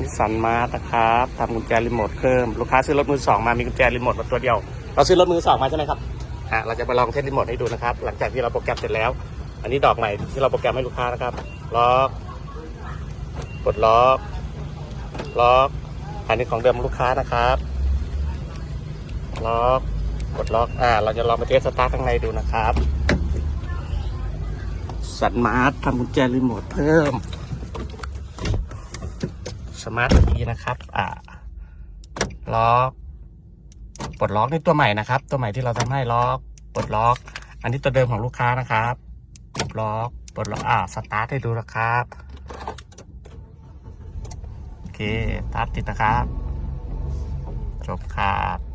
นิสสันมาร์นะครับทำกุญแจรีโมทเพิ่มลูกค้าซื้อรถมือสองมามีกุญแจรีโมทมาตัวเดียว เราซื้อรถมือสองมาใช่ไหมครับฮะเราจะมาลองเทสรีโมทให้ดูนะครับ หลังจากที่เราโปรแกรมเสร็จแล้ว อันนี้ดอกใหม่ที่เราโปรแกรมให้ลูกค้านะครับล็อกกดล็อกล็อกอันนี้ของเดิมลูกค้านะครับล็อกกดล็อกอ่าเราจะลองมาเทสสตาร์ทข้างในดูนะครับสันมาร์ททำกุญแจรีโมทเพิ่ม สมาร์ททีนะครับอ่าล็อกปลดล็อกนี่ตัวใหม่นะครับ ตัวใหม่ที่เราทำให้ล็อกปลดล็อก อันนี้ตัวเดิมของลูกค้านะครับปลดล็อกปลดล็อกอ่าสตาร์ทให้ดูนะครับโอเคตาร์ทติดนะครับ จบครับ